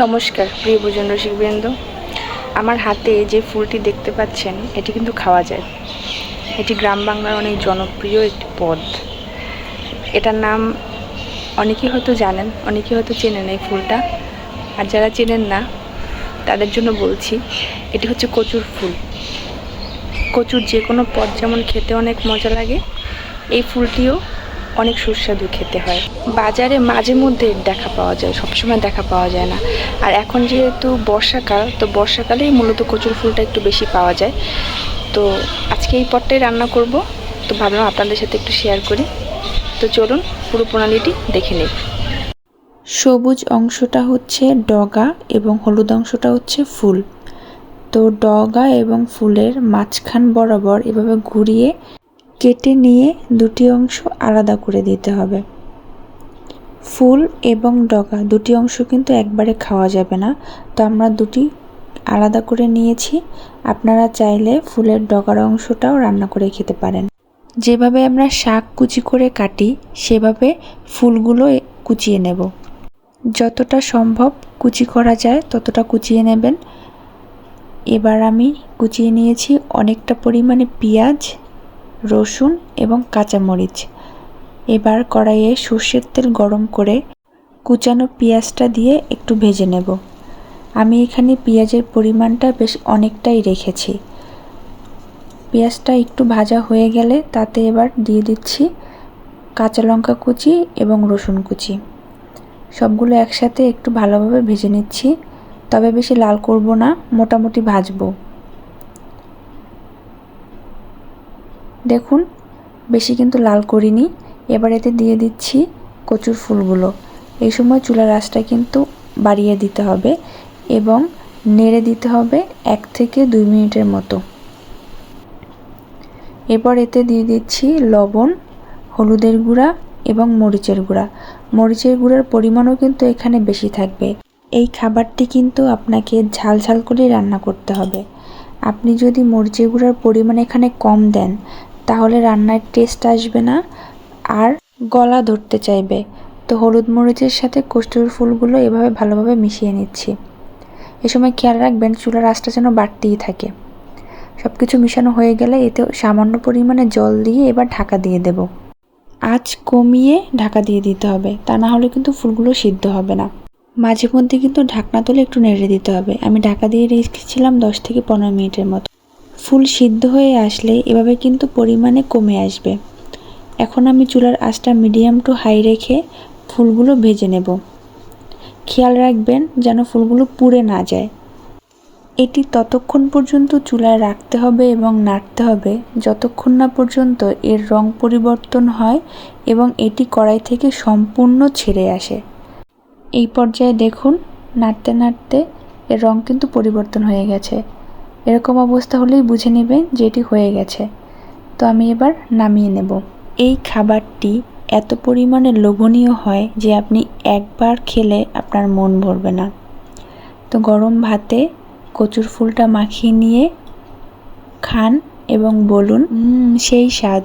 নমস্কার, প্রিয় ভোজন রসিকবৃন্দ আমার হাতে যে ফুলটি দেখতে পাচ্ছেন, এটি কিন্তু খাওয়া যায়। এটি গ্রাম বাংলার অনেক জনপ্রিয় একটি পদ। এটার নাম অনেকেই হয়তো জানেন, অনেকেই হয়তো চেনেন এই ফুলটা। আর যারা চেনেন না, তাদের জন্য বলছি, এটি হচ্ছে কচুর ফুল। কচুর যে কোনো পদ যেমন খেতে অনেক মজা লাগে, এই ফুলটিও অনেক সুস্বাদু খেতে হয়। বাজারে মাঝে মধ্যে দেখা পাওয়া যায়, সবসময় দেখা পাওয়া যায় না। আর এখন যেহেতু বর্ষাকাল, তো বর্ষাকালেই মূলত কচুর ফুলটা একটু বেশি পাওয়া যায়। তো আজকে এই পদটাই রান্না করব। তো ভাবলাম আপনাদের সাথে একটু শেয়ার করি। তো চলুন, পুরো প্রণালীটি দেখে নিই। সবুজ অংশটা হচ্ছে ডগা এবং হলুদ অংশটা হচ্ছে ফুল। তো ডগা এবং ফুলের মাঝখান বরাবর এভাবে ঘুরিয়ে কেটে নিয়ে দুটি অংশ আলাদা করে দিতে হবে। ফুল এবং ডগা দুটি অংশ কিন্তু একবারে খাওয়া যাবে না। তো আমরা দুটি আলাদা করে নিয়েছি। আপনারা চাইলে ফুলের ডগার অংশটাও রান্না করে খেতে পারেন। যেভাবে আমরা শাক কুচি করে কাটি, সেভাবে ফুলগুলো কুচিয়ে নেব। যতটা সম্ভব কুচি করা যায়, ততটা কুচিয়ে নেবেন। এবার আমি কুচিয়ে নিয়েছি অনেকটা পরিমাণে পেঁয়াজ রসুন এবং কাঁচামরিচ। এবার কড়াইয়ে সর্ষের তেল গরম করে কুচানো পেঁয়াজটা দিয়ে একটু ভেজে নেব। আমি এখানে পেঁয়াজের পরিমাণটা বেশ অনেকটাই রেখেছি। পেঁয়াজটা একটু ভাজা হয়ে গেলে তাতে এবার দিয়ে দিচ্ছি কাঁচা লঙ্কা কুচি এবং রসুন কুচি। সবগুলো একসাথে একটু ভালোভাবে ভেজে নিচ্ছি। তবে বেশি লাল করব না, মোটামুটি ভাজবো। দেখুন, বেশি কিন্তু লাল করিনি। এবার এতে দিয়ে দিচ্ছি কচুর ফুলগুলো। এই সময় চুলার আঁচটা কিন্তু বাড়িয়ে দিতে হবে এবং নেড়ে দিতে হবে এক থেকে দুই মিনিটের মতো। এরপর এতে দিয়ে দিচ্ছি লবণ, হলুদের গুঁড়া এবং মরিচের গুঁড়া। মরিচের গুঁড়ার পরিমাণও কিন্তু এখানে বেশি থাকবে। এই খাবারটি কিন্তু আপনাকে ঝাল ঝাল করে রান্না করতে হবে। আপনি যদি মরিচের গুঁড়ার পরিমাণ এখানে কম দেন তাহলে রান্নার টেস্ট আসবে না। আর গলা ধরতে চাইবে। তো হলুদ মরিচের সাথে কস্তুরি ফুলগুলো এভাবে ভালোভাবে মিশিয়ে নিচ্ছি। এ সময় খেয়াল রাখবেন, চুলার আঁচটা যেন বাড়তেই থাকে। সব কিছু মিশানো হয়ে গেলে এতে সামান্য পরিমাণে জল দিয়ে এবার ঢাকা দিয়ে দেব। আঁচ কমিয়ে ঢাকা দিয়ে দিতে হবে। তা না হলে কিন্তু ফুলগুলো সিদ্ধ হবে না। মাঝে মধ্যে কিন্তু ঢাকনা তুলে একটু নেড়ে দিতে হবে। আমি ঢাকা দিয়ে রেখেছিলাম দশ থেকে পনেরো মিনিটের মতো। ফুল সিদ্ধ হয়ে আসলে এভাবে কিন্তু পরিমাণে কমে আসবে। এখন আমি চুলার আঁচটা মিডিয়াম টু হাই রেখে ফুলগুলো ভেজে নেব। খেয়াল রাখবেন যেন ফুলগুলো পুড়ে না যায়। এটি ততক্ষণ পর্যন্ত চুলায় রাখতে হবে এবং নাড়তে হবে যতক্ষণ না পর্যন্ত এর রং পরিবর্তন হয় এবং এটি কড়াই থেকে সম্পূর্ণ ছেড়ে আসে। এই পর্যায়ে দেখুন, নাড়তে নাড়তে এর রং কিন্তু পরিবর্তন হয়ে গেছে। এরকম অবস্থা হলেই বুঝে নেবেন যে এটি হয়ে গেছে। তো আমি এবার নামিয়ে নেব। এই খাবারটি এত পরিমাণে লোভনীয় হয় যে আপনি একবার খেলে আপনার মন ভরবে না। তো গরম ভাতে কচুর ফুলটা মাখিয়ে নিয়ে খান এবং বলুন সেই স্বাদ।